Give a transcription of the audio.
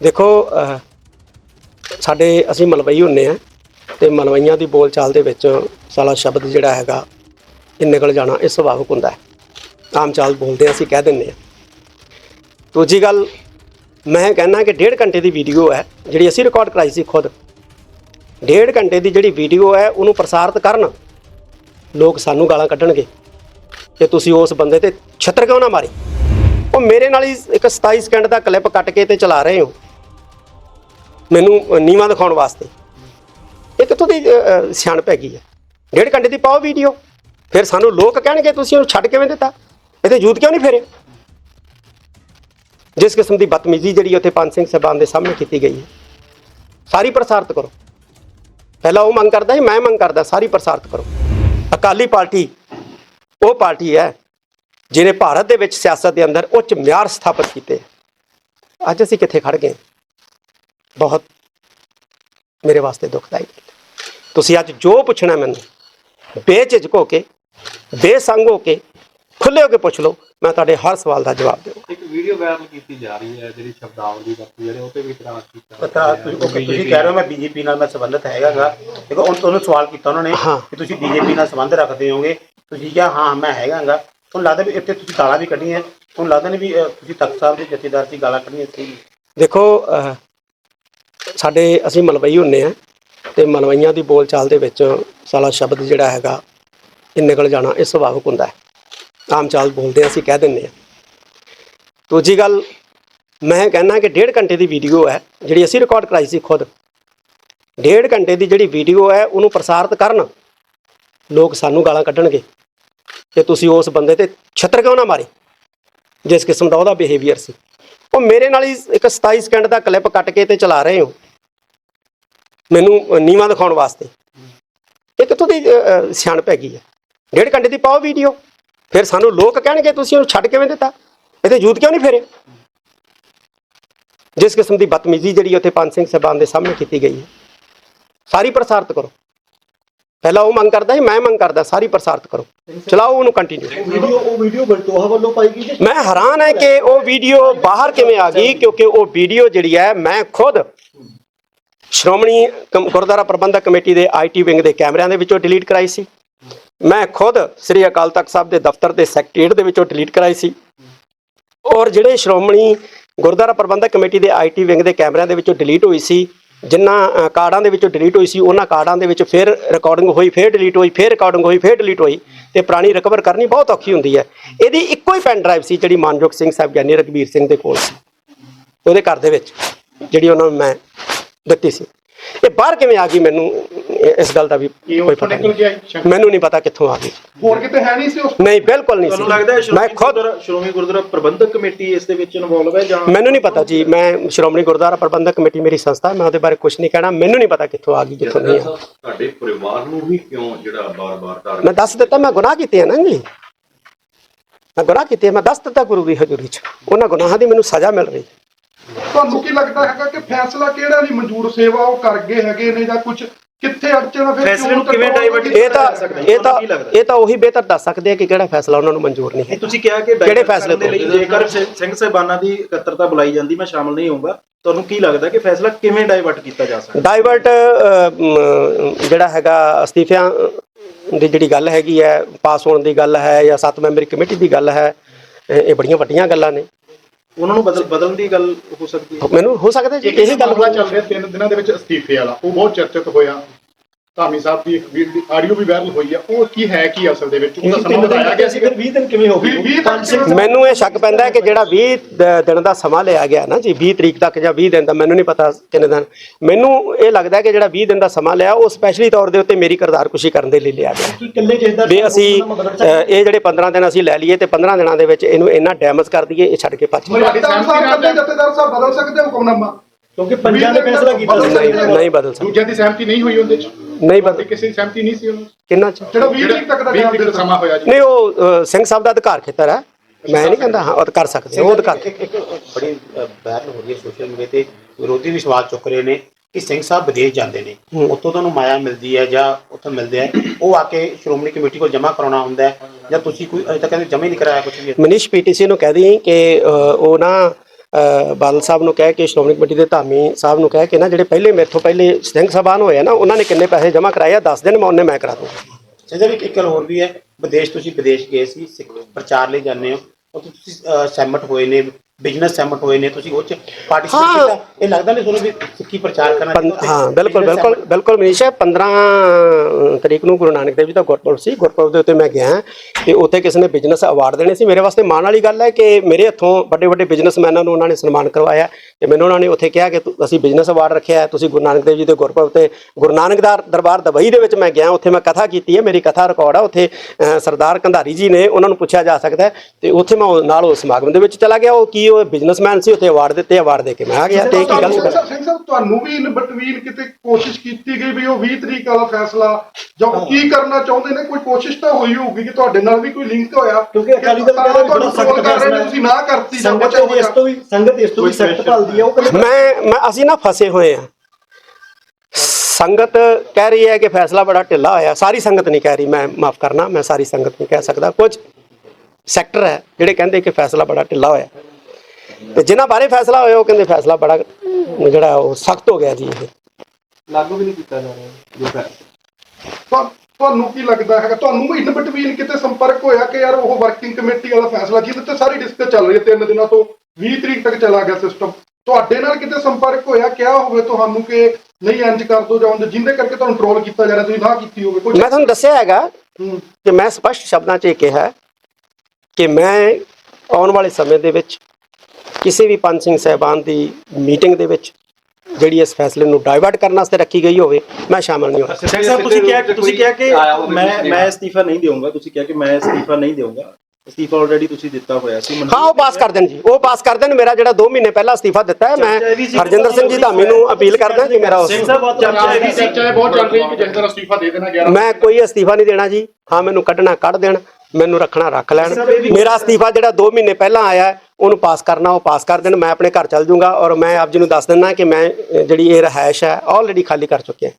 ਦੇਖੋ ਸਾਡੇ ਅਸੀਂ ਮਲਵਈ ਹੁੰਨੇ ਆ ਤੇ ਮਲਵਈਆਂ ਦੀ ਬੋਲਚਾਲ ਦੇ ਵਿੱਚ ਸਾਲਾ ਸ਼ਬਦ ਜਿਹੜਾ ਹੈਗਾ, ਇਹ ਨਿਕਲ ਜਾਣਾ, ਇਹ ਸੁਭਾਵਿਕ ਹੁੰਦਾ ਹੈ। ਆਮ ਚਾਲ ਬੋਲਦੇ ਅਸੀਂ ਕਹਿ ਦਿੰਨੇ ਆ। ਦੂਜੀ ਗੱਲ, ਮੈਂ ਕਹਿੰਦਾ ਕਿ ਡੇਢ ਘੰਟੇ ਦੀ ਵੀਡੀਓ ਹੈ, ਜਿਹੜੀ ਅਸੀਂ ਰਿਕਾਰਡ ਕਰਾਈ ਸੀ ਖੁਦ। ਡੇਢ ਘੰਟੇ ਦੀ ਜਿਹੜੀ ਵੀਡੀਓ ਹੈ, ਉਹਨੂੰ ਪ੍ਰਸਾਰਿਤ ਕਰਨ ਲੋਕ ਸਾਨੂੰ ਗਾਲਾਂ ਕੱਢਣਗੇ। ਕਿ ਤੁਸੀਂ ਉਸ ਬੰਦੇ ਤੇ ਛੱਤਰ ਕਿਉਂ ਨਾ ਮਾਰੇ? ਉਹ ਮੇਰੇ ਨਾਲ ਹੀ ਇੱਕ 27 ਸਕਿੰਟ ਦਾ ਕਲਿੱਪ ਕੱਟ ਕੇ ਤੇ ਚਲਾ ਰਹੇ ਹੋ। ਮੈਨੂੰ ਨੀਵਾ ਦਿਖਾਉਣ ਵਾਸਤੇ। ਇਹ ਕਿੱਥੋਂ ਦੀ ਅਹ, ਅਹ, ਸਿਆਣਪ ਹੈਗੀ ਹੈ ਡੇਢ ਘੰਟੇ ਦੀ ਪਾਓ ਵੀਡੀਓ ਫਿਰ ਸਾਨੂੰ ਲੋਕ ਕਹਿਣਗੇ ਤੁਸੀਂ ਉਹਨੂੰ ਛੱਡ ਕਿਵੇਂ ਦਿੱਤਾ? ਇਹਦੇ ਜੂਤ ਕਿਉਂ ਨਹੀਂ ਫੇਰੇ? ਜਿਸ ਕਿਸਮ ਦੀ ਬਦਤਮੀਜ਼ੀ ਜਿਹੜੀ ਉੱਥੇ ਪੰਜ ਸਿੰਘ ਸਾਹਿਬਾਨ ਦੇ ਸਾਹਮਣੇ ਕੀਤੀ ਗਈ ਹੈ ਸਾਰੀ ਪ੍ਰਸਾਰਿਤ ਕਰੋ। ਪਹਿਲਾਂ ਉਹ ਮੰਗ ਕਰਦਾ ਸੀ ਮੈਂ ਮੰਗ ਕਰਦਾ ਸਾਰੀ ਪ੍ਰਸਾਰਿਤ ਕਰੋ। ਅਕਾਲੀ ਪਾਰਟੀ ਉਹ ਪਾਰਟੀ ਹੈ ਜਿਹਨੇ ਭਾਰਤ ਦੇ ਵਿੱਚ ਸਿਆਸਤ ਦੇ ਅੰਦਰ ਉੱਚ ਮਿਆਰ ਸਥਾਪਿਤ ਕੀਤੇ। ਅੱਜ ਅਸੀਂ ਕਿੱਥੇ ਖੜ ਗਏ? ਬਹੁਤ ਮੇਰੇ ਵਾਸਤੇ ਦੁਖਦਾਈ ਗੱਲ ਹੈ। ਤੁਸੀਂ ਅੱਜ ਜੋ ਪੁੱਛਣਾ ਮੈਨੂੰ ਬੇਝਿਜਕ ਹੋ ਕੇ ਬੇਸੰਗ ਹੋ ਕੇ ਖੁੱਲੇ ਹੋ ਕੇ ਪੁੱਛ ਲਓ ਮੈਂ ਤੁਹਾਡੇ ਹਰ ਸਵਾਲ ਦਾ ਜਵਾਬ ਦੇਵਾਂਗਾ ਇੱਕ ਵੀਡੀਓ ਵਾਇਰਲ ਕੀਤੀ ਜਾ ਰਹੀ ਹੈ ਜਿਹੜੀ ਸ਼ਬਦਾਵਲੀ ਵਰਤੀ ਜਿਹੜੇ ਉਹ ਤੇ ਵੀ ਇਤਰਾਜ਼ ਕੀਤਾ ਪਤਾ ਤੁਸੀਂ ਕਹਿ ਰਹੇ ਹੋ ਮੈਂ ਬੀਜੇਪੀ ਨਾਲ ਮੈਂ ਸੰਬੰਧਿਤ ਹੈਗਾਗਾ। ਦੇਖੋ ਉਹ ਤੁਹਾਨੂੰ ਸਵਾਲ ਕੀਤਾ ਉਹਨਾਂ ਨੇ ਹਾਂ। ਕਿ ਤੁਸੀਂ ਬੀਜੇਪੀ ਨਾਲ ਸੰਬੰਧ ਰੱਖਦੇ ਹੋਗੇ। ਤੁਸੀਂ ਕਿਹਾ ਹਾਂ ਮੈਂ ਹੈਗਾਗਾ। ਤੁਹਾਨੂੰ ਲੱਗਦਾ ਵੀ ਇੱਥੇ ਤੁਸੀਂ ਗਾਲਾਂ ਵੀ ਕੱਢੀਆਂ। ਤੁਹਾਨੂੰ ਲੱਗਦਾ ਨਹੀਂ ਵੀ ਤੁਸੀਂ ਤਖਤ ਸਾਹਿਬ ਦੇ ਜਥੇਦਾਰ ਸੀ ਗਾਲਾਂ ਕੱਢੀਆਂ ਸੀ? ਦੇਖੋ ਸਾਡੇ ਅਸੀਂ ਮਲਵਈ ਹੁੰਨੇ ਆ ਤੇ ਮਲਵਈਆਂ ਦੀ ਬੋਲਚਾਲ ਦੇ ਵਿੱਚ ਸਾਲਾ ਸ਼ਬਦ ਜਿਹੜਾ ਹੈਗਾ ਇਹ ਨਿਕਲ ਜਾਣਾ ਇਹ ਸੁਭਾਵਿਕ ਹੁੰਦਾ ਹੈ। ਆਮ ਚਾਲ ਬੋਲਦੇ ਹਾਂ, ਅਸੀਂ ਕਹਿ ਦਿੰਨੇ ਆ ਦੂਜੀ ਗੱਲ ਮੈਂ ਕਹਿੰਦਾ ਕਿ ਡੇਢ ਘੰਟੇ ਦੀ ਵੀਡੀਓ ਹੈ ਜਿਹੜੀ ਅਸੀਂ ਰਿਕਾਰਡ ਕਰਾਈ ਸੀ ਖੁਦ। ਡੇਢ ਘੰਟੇ ਦੀ ਜਿਹੜੀ ਵੀਡੀਓ ਹੈ ਉਹਨੂੰ ਪ੍ਰਸਾਰਿਤ ਕਰਨ ਲੋਕ ਸਾਨੂੰ ਗਾਲਾਂ ਕੱਢਣਗੇ। ਕਿ ਤੁਸੀਂ ਉਸ ਬੰਦੇ ਤੇ ਛੱਤਰ ਕਿਉਂ ਨਾ ਮਾਰੇ ਜਿਸ ਕਿਸਮ ਦਾ ਉਹਦਾ ਬਿਹੇਵੀਅਰ ਸੀ। ਉਹ ਮੇਰੇ ਨਾਲ ਹੀ ਇੱਕ 27 ਸਕਿੰਟ ਦਾ ਕਲਿੱਪ ਕੱਟ ਕੇ ਤੇ ਚਲਾ ਰਹੇ ਹੋ। ਮੈਨੂੰ ਨੀਵਾ ਦਿਖਾਉਣ ਵਾਸਤੇ। ਇਹ ਕਿੱਥੋਂ ਦੀ ਅਹ, ਅਹ, ਸਿਆਣਪ ਹੈ ਡੇਢ ਘੰਟੇ ਦੀ ਪਾਓ ਵੀਡੀਓ ਫਿਰ ਸਾਨੂੰ ਲੋਕ ਕਹਿਣਗੇ ਤੁਸੀਂ ਉਹਨੂੰ ਛੱਡ ਕਿਵੇਂ ਦਿੱਤਾ? ਇਹਦੇ ਜੂਤ ਕਿਉਂ ਨਹੀਂ ਫੇਰੇ? ਜਿਸ ਕਿਸਮ ਦੀ ਬਦਤਮੀਜ਼ੀ ਜਿਹੜੀ ਉੱਥੇ ਪੰਜ ਸਿੰਘ ਸਾਹਿਬਾਨ ਦੇ ਸਾਹਮਣੇ ਕੀਤੀ ਗਈ ਹੈ। ਸਾਰੀ ਪ੍ਰਸਾਰਿਤ ਕਰੋ। ਪਹਿਲਾਂ ਉਹ ਮੰਗ ਕਰਦਾ ਸੀ ਮੈਂ ਮੰਗ ਕਰਦਾ ਸਾਰੀ ਪ੍ਰਸਾਰਿਤ ਕਰੋ। ਚਲਾਓ ਉਹਨੂੰ ਕੰਟੀਨਿਊ ਵੀਡੀਓ ਉਹ ਵੀਡੀਓ ਬਲਟੋਹਾ ਵੱਲੋਂ ਪਾਈ ਗਈ ਜੀ ਮੈਂ ਹੈਰਾਨ ਹੈ ਕਿ ਉਹ ਵੀਡੀਓ ਬਾਹਰ ਕਿਵੇਂ ਆ ਗਈ ਕਿਉਂਕਿ ਉਹ ਵੀਡੀਓ ਜਿਹੜੀ ਹੈ ਮੈਂ ਖੁਦ ਸ਼੍ਰੋਮਣੀ ਗੁਰਦੁਆਰਾ ਪ੍ਰਬੰਧਕ ਕਮੇਟੀ ਦੇ ਆਈਟੀ ਵਿੰਗ ਦੇ ਕੈਮਰਿਆਂ ਦੇ ਵਿੱਚੋਂ ਡਿਲੀਟ ਕਰਾਈ ਸੀ। ਮੈਂ ਖੁਦ ਸ੍ਰੀ ਅਕਾਲ ਤਖਤ ਸਾਹਿਬ ਦੇ ਦਫ਼ਤਰ ਦੇ ਸੈਕਟਰੀਏਟ ਦੇ ਵਿੱਚੋਂ ਡਿਲੀਟ ਕਰਾਈ ਸੀ। ਔਰ ਜਿਹੜੇ ਸ਼੍ਰੋਮਣੀ ਗੁਰਦੁਆਰਾ ਪ੍ਰਬੰਧਕ ਕਮੇਟੀ ਦੇ ਆਈਟੀ ਵਿੰਗ ਦੇ ਕੈਮਰਿਆਂ ਦੇ ਵਿੱਚੋਂ ਡਿਲੀਟ ਹੋਈ ਸੀ ਜਿਨ੍ਹਾਂ ਕਾਰਡਾਂ ਦੇ ਵਿੱਚੋਂ ਡਿਲੀਟ ਹੋਈ ਸੀ, ਉਹਨਾਂ ਕਾਰਡਾਂ ਦੇ ਵਿੱਚ ਫਿਰ ਰਿਕਾਰਡਿੰਗ ਹੋਈ, ਫਿਰ ਡਿਲੀਟ ਹੋਈ, ਫਿਰ ਰਿਕਾਰਡਿੰਗ ਹੋਈ, ਫਿਰ ਡਿਲੀਟ ਹੋਈ ਤੇ ਪੁਰਾਣੀ ਰਿਕਵਰ ਕਰਨੀ ਬਹੁਤ ਔਖੀ ਹੁੰਦੀ ਹੈ। ਇਹਦੀ ਇੱਕੋ ਹੀ ਪੈਨ ਡਰਾਈਵ ਸੀ ਜਿਹੜੀ ਮਾਨਯੋਗ ਸਿੰਘ ਸਾਹਿਬ ਗਿਆਨੀ ਰਘਬੀਰ ਸਿੰਘ ਦੇ ਕੋਲ ਸੀ, ਉਹਦੇ ਘਰ ਦੇ ਵਿੱਚ, ਜਿਹੜੀ ਉਹਨਾਂ ਨੂੰ ਮੈਂ ਦਿੱਤੀ ਸੀ। ਇਹ ਬਾਹਰ ਕਿਵੇਂ ਆ ਗਈ ਮੈਨੂੰ? ਇਸ ਗੱਲ ਦਾ ਵੀ ਇਹ ਕੋਈ ਉੱਥੋਂ ਪਤਾ ਨਿਕਲ ਨਹੀਂ। ਮੈਨੂੰ ਨਹੀਂ ਪਤਾ ਕਿੱਥੋਂ ਆ ਗਈ। ਹੋਰ ਕਿਤੇ ਹੈ ਨਹੀਂ ਸੀ ਉਸ ਨਹੀਂ ਬਿਲਕੁਲ ਨਹੀਂ ਤੁਹਾਨੂੰ ਲੱਗਦਾ ਹੈ ਸੀ ਮੈਂ ਸ਼੍ਰੋਮਣੀ ਖੁਦ ਗੁਰਦੁਆਰਾ ਸ਼੍ਰੋਮਣੀ ਗੁਰਦੁਆਰਾ ਪ੍ਰਬੰਧਕ ਕਮੇਟੀ ਇਸ ਦੇ ਵਿੱਚ ਇਨਵੋਲਵ ਹੈ ਜਾਂ ਮੈਨੂੰ ਨਹੀਂ ਪਤਾ ਜੀ। ਮੈਂ ਸ਼੍ਰੋਮਣੀ ਗੁਰਦੁਆਰਾ ਪ੍ਰਬੰਧਕ ਕਮੇਟੀ ਮੇਰੀ ਸੰਸਥਾ ਹੈ, ਮੈਂ ਉਹਦੇ ਬਾਰੇ ਕੁਝ ਨਹੀਂ ਕਹਿਣਾ। ਮੈਨੂੰ ਨਹੀਂ ਪਤਾ ਕਿੱਥੋਂ ਆ ਗਈ ਕਿੱਥੋਂ ਨਹੀਂ ਆ ਤੁਹਾਡੇ ਪਰਿਵਾਰ ਨੂੰ ਵੀ ਕਿਉਂ ਜਿਹੜਾ ਬਾਰ-ਬਾਰ ਮੈਂ ਦੱਸ ਦਿੱਤਾ ਮੈਂ ਗੁਨਾਹ ਕੀਤੇ ਆ ਨਾ ਜੀ। ਮੈਂ ਗੁਨਾਹ ਕੀਤੇ ਆ, ਮੈਂ ਦੱਸ ਦਿੱਤਾ ਗੁਰੂ ਦੀ ਹਜ਼ੂਰੀ 'ਚ। ਉਹਨਾਂ ਗੁਨਾਹਾਂ ਦੀ ਮੈਨੂੰ ਸਜ਼ਾ ਮਿਲ ਰਹੀ ਹੈ। ਤੁਹਾਨੂੰ ਕੀ ਲੱਗਦਾ ਹੈਗਾ ਕਿ ਫੈਸਲਾ ਕਿਹੜਾ ਨਹੀਂ ਮਨਜ਼ੂਰ ਸੇਵਾ ਉਹ ਕਰ ਗਏ ਹੈਗੇ ਨੇ ਜਾਂ ਕੁਝ ਕਿੱਥੇ ਅੜਚਣ ਆ? ਫਿਰ ਫੈਸਲੇ ਕਿਉਂ ਨੂੰ ਕਿਵੇਂ divert ਕੀਤੀ ਇਹ ਤਾਂ ਇਹ ਤਾਂ? ਇਹ ਤਾਂ ਉਹੀ ਬਿਹਤਰ ਦੱਸ ਸਕਦੇ ਆ ਕਿ ਕਿਹੜਾ ਫੈਸਲਾ ਉਹਨਾਂ ਨੂੰ ਮਨਜ਼ੂਰ ਨਹੀਂ ਹੈ। ਤੁਸੀਂ ਕਿਹਾ ਕਿ ਕਿਹੜੇ ਫੈਸਲੇ ਕਰਨ ਦੇ ਤੋਂ? ਲਈ ਜੇਕਰ ਸਿੰਘ ਸਿੰਘ ਸਾਹਿਬਾਨਾਂ ਦੀ ਇਕੱਤਰਤਾ ਬੁਲਾਈ ਜਾਂਦੀ ਮੈਂ ਸ਼ਾਮਲ ਨਹੀਂ ਹੋਊਂਗਾ। ਤੁਹਾਨੂੰ ਕੀ ਲੱਗਦਾ ਕਿ ਫੈਸਲਾ ਕਿਵੇਂ ਡਾਇਵਰਟ ਕੀਤਾ ਜਾ ਸਕਦਾ? ਅ, ਮ, ਜਿਹੜਾ ਹੈਗਾ ਅਸਤੀਫਿਆਂ ਦੀ ਜਿਹੜੀ ਗੱਲ ਹੈਗੀ ਹੈ ਪਾਸ ਹੋਣ ਦੀ ਗੱਲ ਹੈ ਜਾਂ ਸੱਤ ਮੈਂਬਰੀ ਕਮੇਟੀ ਦੀ ਗੱਲ ਹੈ ਇਹ ਇਹ ਬੜੀਆਂ ਵੱਡੀਆਂ ਗੱਲਾਂ ਨੇ। ਉਹਨਾਂ ਨੂੰ ਬਦਲ ਬਦਲਣ ਦੀ ਗੱਲ ਹੋ ਸਕਦੀ ਹੈ? ਮੈਨੂੰ ਹੋ ਸਕਦਾ ਜੀ ਇਹੀ ਗੱਲ ਮਾਮਲਾ ਚੱਲ ਰਿਹਾ ਤਿੰਨ ਦਿਨਾਂ ਦੇ ਵਿੱਚ ਅਸਤੀਫੇ ਵਾਲਾ? ਉਹ ਬਹੁਤ ਚਰਚਿਤ ਹੋਇਆ। ਧਾਮੀ ਸਾਹਿਬ ਦੀ ਇੱਕ ਆਡੀਓ ਵੀ ਵਾਇਰਲ ਹੋਈ ਆ। ਉਹ ਕੀ ਹੈ ਕੀ ਅਸਲ ਦੇ ਵਿੱਚ? ਉਹਦਾ ਸਮਾਂ ਵਧਾਇਆ ਗਿਆ ਸੀ 20 ਦਿਨ ਕਿਵੇਂ ਹੋ ਸਿੰਘ ਮੈਨੂੰ ਇਹ ਸ਼ੱਕ ਪੈਂਦਾ ਹੈ ਕਿ ਜਿਹੜਾ 20 ਦ- ਦਿਨ ਦਾ ਸਮਾਂ ਲਿਆ ਗਿਆ ਨਾ ਜੀ 20 ਤਰੀਕ ਤੱਕ ਜਾਂ 20 ਦਿਨ ਦਾ ਮੈਨੂੰ ਨਹੀਂ ਪਤਾ ਕਿੰਨੇ ਦਿਨ। ਮੈਨੂੰ ਇਹ ਲੱਗਦਾ ਹੈ ਕਿ ਜਿਹੜਾ 20 ਦਿਨ ਦਾ ਸਮਾਂ ਲਿਆ ਉਹ ਸਪੈਸ਼ਲੀ ਤੌਰ ਦੇ ਉੱਤੇ ਮੇਰੀ ਕਿਰਦਾਰਕੁਸ਼ੀ ਕਰਨ ਦੇ ਲਈ ਲਿਆ ਗਿਆ। ਇਕੱਲੇ ਵੀ ਅਸੀਂ ਇਹ ਜਿਹੜੇ 15 ਦਿਨ ਅਸੀਂ ਲੈ ਲਈਏ ਤੇ 15 ਦਿਨਾਂ ਦੇ ਵਿੱਚ ਇਹਨੂੰ ਇੰਨਾ ਡੈਮੇਜ ਕਰ ਦਈਏ ਇਹ ਛੱਡ ਕੇ ਭੱਜ। ਜਥੇਦਾਰ ਸਾਹਿਬ ਬਦਲ ਸਕਦੇ ਹੁਕਮਨਾਮਾ? ਕਿਉਂਕਿ ਪੰਜਾਂ ਨੇ ਫੈਸਲਾ ਕੀਤਾ ਸੀ। ਨਹੀਂ ਬਦਲ ਸਕਦਾ। ਦੂਜਿਆਂ ਦੀ ਸਹਿਮਤੀ ਨਹੀਂ ਹੋਈ ਉਹਦੇ ਚ। ਨਹੀਂ ਬਦਲ ਕਿਸੇ ਸਹਿਮਤੀ ਨਹੀਂ ਸੀ ਉਹਨੂੰ। ਕਿੰਨਾ ਚ ਜਿਹੜਾ 20 ਤਰੀਕ ਤੱਕ ਦਾ ਦਿੱਤਾ। ਸਮਾਂ ਹੋਇਆ ਜੀ। ਨਹੀਂ ਉਹ ਅ, ਸਿੰਘ ਸਾਹਿਬ ਦਾ ਅਧਿਕਾਰ ਖੇਤਰ ਹੈ। ਮੈਂ ਨਹੀਂ ਕਹਿੰਦਾ ਹਾਂ ਉਹ ਕਰ ਸਕਦੇ ਉਹ ਅਧਿਕਾਰ ਇੱਕ ਇੱਕ ਬੜੀ ਵਾਇਰਲ ਹੋ ਰਹੀ ਹੈ ਸੋਸ਼ਲ ਮੀਡੀਆ ਤੇ। ਵਿਰੋਧੀ ਵੀ ਸਵਾਲ ਚੁੱਕ ਰਹੇ ਨੇ ਕਿ ਸਿੰਘ ਸਾਹਿਬ ਵਿਦੇਸ਼ ਜਾਂਦੇ ਨੇ। ਉੱਥੋਂ ਤੁਹਾਨੂੰ ਮਾਇਆ ਮਿਲਦੀ ਹੈ ਜਾਂ ਉੱਥੋਂ ਮਿਲਦੇ ਆ ਉਹ ਆ ਕੇ ਸ਼੍ਰੋਮਣੀ ਕਮੇਟੀ ਕੋਲ ਜਮ੍ਹਾਂ ਕਰਾਉਣਾ ਹੁੰਦਾ ਹੈ ਜਾਂ ਤੁਸੀਂ ਕੋਈ ਅਜੇ ਤੱਕ ਕਹਿੰਦੇ ਜਮ੍ਹਾਂ ਹੀ ਨਹੀਂ ਕਰਾਇਆ ਕੁਝ ਵੀ। ਮਨੀਸ਼ ਪੀਟੀਸੀ ਨੂੰ ਕਹਿ ਦੀ ਕਿ ਅ, ਉਹ ਨਾ ਬਾਦਲ ਸਾਹਿਬ ਨੂੰ ਕਹਿ ਕੇ, ਸ਼੍ਰੋਮਣੀ ਕਮੇਟੀ ਦੇ ਧਾਮੀ ਸਾਹਿਬ ਨੂੰ ਕਹਿ ਕੇ ਨਾ, ਜਿਹੜੇ ਪਹਿਲੇ ਮੇਰੇ ਤੋਂ ਪਹਿਲੇ ਸਿੰਘ ਸਭਾਨ ਹੋਏ ਨਾ, ਉਹਨਾਂ ਨੇ ਕਿੰਨੇ ਪੈਸੇ ਜਮ੍ਹਾਂ ਕਰਾਏ ਆ? ਦਿਨ ਮੈਂ ਉਹਨੇ ਮੈਂ ਕਰਾ ਦੂੰਗਾ। ਜਿਹਦੇ ਵਿੱਚ ਇੱਕ ਗੱਲ ਹੋਰ ਵੀ ਹੈ, ਵਿਦੇਸ਼ ਤੁਸੀਂ ਵਿਦੇਸ਼ ਗਏ ਸੀ, ਸਿੱਖ ਪ੍ਰਚਾਰ ਲਈ ਜਾਂਦੇ ਹੋ, ਉੱਥੇ ਤੁਸੀਂ ਸਹਿਮਤ ਹੋਏ ਨੇ ਬਿਜ਼ਨਸ ਸਹਿਮਤ ਹੋਏ ਨੇ ਤੁਸੀਂ ਉਹ ਚ ਪਾਰਟਿਸਿਪੇਟ। ਕੀਤਾ? ਇਹ ਲੱਗਦਾ ਨਹੀਂ ਤੁਹਾਨੂੰ ਵੀ ਸਿੱਖੀ ਪ੍ਰਚਾਰ ਕਰਨਾ ਚਾਹੀਦਾ? ਹਾਂ ਬਿਲਕੁਲ ਬਿਲਕੁਲ ਬਿਲਕੁਲ ਮਨੀਸ਼ ਹੈ। 15 ਤਰੀਕ ਨੂੰ ਗੁਰੂ ਨਾਨਕ ਦੇਵ ਜੀ ਦਾ ਗੁਰਪੁਰਬ ਸੀ। ਗੁਰਪੁਰਬ ਦੇ ਉੱਤੇ ਮੈਂ ਗਿਆ ਤੇ ਉੱਥੇ ਕਿਸੇ ਨੇ ਬਿਜ਼ਨਸ ਅਵਾਰਡ ਦੇਣੇ ਸੀ। ਮੇਰੇ ਵਾਸਤੇ ਮਾਣ ਵਾਲੀ ਗੱਲ ਹੈ ਕਿ ਮੇਰੇ ਹੱਥੋਂ ਵੱਡੇ ਵੱਡੇ ਬਿਜ਼ਨਸਮੈਨਾਂ ਨੂੰ ਉਹਨਾਂ ਨੇ ਸਨਮਾਨ ਕਰਵਾਇਆ ਤੇ ਮੈਨੂੰ ਉਹਨਾਂ ਨੇ ਉੱਥੇ ਕਿਹਾ ਕਿ ਅਸੀਂ ਬਿਜ਼ਨਸ ਅਵਾਰਡ ਰੱਖਿਆ ਹੈ ਤੁਸੀਂ ਗੁਰੂ ਨਾਨਕ ਦੇਵ ਜੀ ਦੇ ਗੁਰਪੁਰਬ ਤੇ ਗੁਰੂ ਨਾਨਕ ਦਾ ਦਰਬਾਰ ਦੁਬਈ ਦੇ ਵਿੱਚ ਮੈਂ ਗਿਆ ਉੱਥੇ ਮੈਂ ਕਥਾ ਕੀਤੀ ਹੈ। ਮੇਰੀ ਕਥਾ ਰਿਕਾਰਡ ਆ। ਉੱਥੇ ਸਰਦਾਰ ਕੰਧਾਰੀ ਜੀ ਨੇ ਉਹਨਾਂ ਨੂੰ ਪੁੱਛਿਆ ਜਾ ਸਕਦਾ ਤੇ ਉੱਥੇ ਮੈਂ ਉਹ- ਨਾਲ ਉਸ ਸਮਾਗਮ ਦੇ ਵਿੱਚ ਚਲਾ ਗਿਆ। ਉਹ ਕੀ ਉਹ ਬਿਜ਼ਨਸਮੈਨ ਸੀ ਉੱਥੇ ਅਵਾਰਡ ਦਿੱਤੇ ਅਵਾਰਡ ਦੇ ਕੇ ਮੈਂ ਆ ਗਿਆ ਤੇ ਕੀ ਗੱਲ ਸੀ ਸਿੰਘ ਸਾਹਿਬ ਤੁਹਾਨੂੰ ਵੀ ਇਨ ਬਟਵੀਨ ਕਿਤੇ ਕੋਸ਼ਿਸ਼ ਕੀਤੀ ਗਈ ਵੀ ਉਹ 20 ਤਰੀਕ ਵਾਲਾ ਫੈਸਲਾ ਜਾਂ ਉਹ ਕੀ ਕਰਨਾ ਚਾਹੁੰਦੇ ਨੇ? ਕੋਈ ਕੋਸ਼ਿਸ਼ ਤਾਂ ਹੋਈ ਹੋਊਗੀ ਕਿ ਤੁਹਾਡੇ ਨਾਲ ਵੀ ਕੋਈ ਲਿੰਕ ਹੋਇਆ? ਕਿਉਂਕਿ ਅਕਾਲੀ ਦਲ ਕਹਿੰਦਾ ਬੜਾ ਸਖਤ ਕਰ ਰਹੇ ਨੇ ਫੈਸਲਾ ਤੁਸੀਂ ਨਾ ਕਰਤੀ ਜਾਂ ਇਸ ਤੋਂ ਵੀ ਸੰਗਤ ਇਸ ਤੋਂ ਵੀ ਸਖਤ ਭਾਲਦੀ ਹੈ ਉਹ ਕਹਿੰਦੇ ਮੈਂ ਮੈਂ ਅਸੀਂ ਨਾ ਫਸੇ ਹੋਏ ਆ ਸੰਗਤ ਕਹਿ ਰਹੀ ਹੈ ਕਿ ਫੈਸਲਾ ਬੜਾ ਢਿੱਲਾ ਹੋਇਆ। ਸਾਰੀ ਸੰਗਤ ਨਹੀਂ ਕਹਿ ਰਹੀ ਮੈਂ ਮਾਫ ਕਰਨਾ ਮੈਂ ਸਾਰੀ ਸੰਗਤ ਨਹੀਂ ਕਹਿ ਸਕਦਾ। ਕੁਝ ਸੈਕਟਰ ਹੈ ਜਿਹੜੇ ਕਹਿੰਦੇ ਕਿ ਫੈਸਲਾ ਬੜਾ ਢਿੱਲਾ ਹੋਇਆ। ਤੇ ਜਿਨ੍ਹਾਂ ਬਾਰੇ ਫੈਸਲਾ ਹੋਇਆ ਉਹ ਕਹਿੰਦੇ ਫੈਸਲਾ ਬੜਾ ਜਿਹੜਾ ਉਹ ਸਖਤ ਹੋ ਗਿਆ ਜੀ ਇਹ। ਲਾਗੂ ਵੀ ਨਹੀਂ ਕੀਤਾ ਜਾ ਰਿਹਾ ਜੋ ਫੈਸਲਾ। ਤੁਹਾ- ਤੁਹਾਨੂੰ ਕੀ ਲੱਗਦਾ ਹੈਗਾ? ਤੁਹਾਨੂੰ ਵੀ ਇਨ ਬਟਵੀਨ ਕਿਤੇ ਸੰਪਰਕ ਹੋਇਆ ਕਿ ਯਾਰ ਉਹ ਵਰਕਿੰਗ ਕਮੇਟੀ ਵਾਲਾ ਫੈਸਲਾ ਜਿਹਦੇ ਤੇ ਸਾਰੀ ਡਿਸਕਸ ਚੱਲ ਰਹੀ ਹੈ ਤਿੰਨ ਦਿਨਾਂ ਤੋਂ 20 ਤਰੀਕ ਤੱਕ ਚਲਾ ਗਿਆ ਸਿਸਟਮ ਤੁਹਾਡੇ ਨਾਲ ਕਿਤੇ ਸੰਪਰਕ ਹੋਇਆ ਕਿਹਾ ਹੋਵੇ ਤੁਹਾਨੂੰ ਕਿ ਨਹੀਂ ਇੰਜ ਕਰ ਦੋ ਜਾਂ ਉਂਝ, ਜਿਹਦੇ ਕਰਕੇ ਤੁਹਾਨੂੰ ਟ੍ਰੋਲ ਕੀਤਾ ਜਾ ਰਿਹਾ ਤੁਸੀਂ ਨਾ ਕੀਤੀ ਹੋਵੇ ਕੁਝ ਮੈਂ ਤੁਹਾਨੂੰ ਦੱਸਿਆ ਹੈਗਾ ਹੂੰ। ਕਿ ਮੈਂ ਸਪਸ਼ਟ ਸ਼ਬਦਾਂ 'ਚ ਇਹ ਕਿਹਾ ਕਿ ਮੈਂ ਆਉਣ ਵਾਲੇ ਸਮੇਂ ਦੇ ਵਿੱਚ ਕਿਸੇ ਵੀ ਪੰਜ ਸਿੰਘ ਸਹਿਬਾਨ ਦੀ ਮੀਟਿੰਗ ਦੇ ਵਿੱਚ ਜਿਹੜੀ ਇਸ ਫੈਸਲੇ ਨੂੰ ਡਾਇਵਰਟ ਕਰਨ ਵਾਸਤੇ ਰੱਖੀ ਗਈ ਹੋਵੇ ਮੈਂ ਸ਼ਾਮਲ ਨਹੀਂ ਹੋਣਾ। ਸਿੰਘ ਸਾਹਿਬ ਤੁਸੀਂ ਕਿਹਾ ਤੁਸੀਂ ਕਿਹਾ ਕਿ ਮੈਂ ਮੈਂ ਅਸਤੀਫਾ ਨਹੀਂ ਦੇਵਾਂਗਾ ਤੁਸੀਂ ਕਿਹਾ ਕਿ ਮੈਂ ਅਸਤੀਫਾ ਨਹੀਂ ਦੇਵਾਂਗਾ ਅਸਤੀਫਾ ਆਲਰੇਡੀ ਤੁਸੀਂ ਦਿੱਤਾ ਹੋਇਆ ਸੀ ਹਾਂ ਉਹ ਪਾਸ ਕਰ ਦੇਣ ਜੀ ਉਹ ਪਾਸ ਕਰ ਦੇਣ ਮੇਰਾ ਜਿਹੜਾ 2 ਮਹੀਨੇ ਪਹਿਲਾਂ ਅਸਤੀਫਾ ਦਿੱਤਾ ਹੈ ਮੈਂ ਹਰਜਿੰਦਰ ਸਿੰਘ ਜੀ ਧਾਮੀ ਨੂੰ ਅਪੀਲ ਕਰਦਾ ਕਿ ਮੇਰਾ ਸਿੰਘ ਸਾਹਿਬ ਬਹੁਤ ਚਰਚਾ ਇਹ ਵੀ ਸੀ। ਚਰਚਾ ਬਹੁਤ ਚੱਲ ਰਹੀ ਹੈ ਕਿ ਜਸਦਰ ਅਸਤੀਫਾ ਦੇ ਦੇਣਾ 11 ਮੈਂ ਕੋਈ ਅਸਤੀਫਾ ਨਹੀਂ ਦੇਣਾ ਜੀ ਹਾਂ ਮੈਨੂੰ ਕੱਢਣਾ ਕੱਢ ਦੇਣ ਮੈਨੂੰ ਰੱਖਣਾ ਰੱਖ ਲੈਣ। ਮੇਰਾ ਅਸਤੀਫਾ ਜਿਹੜਾ 2 ਮਹੀਨੇ ਪਹਿਲਾਂ ਆਇਆ ਹੈ, ਉਹਨੂੰ ਪਾਸ ਕਰਨਾ, ਉਹ ਪਾਸ ਕਰ ਦੇਣ, ਮੈਂ ਆਪਣੇ ਘਰ ਚੱਲ ਜਾਊਂਗਾ ਔਰ ਮੈਂ ਆਪ ਜੀ ਨੂੰ ਦੱਸ ਦਿੰਦਾ ਕਿ ਮੈਂ ਜਿਹੜੀ ਇਹ ਰਹਾਇਸ਼ ਹੈ ਆਲਰੇਡੀ ਖਾਲੀ ਕਰ ਚੁੱਕਿਆ।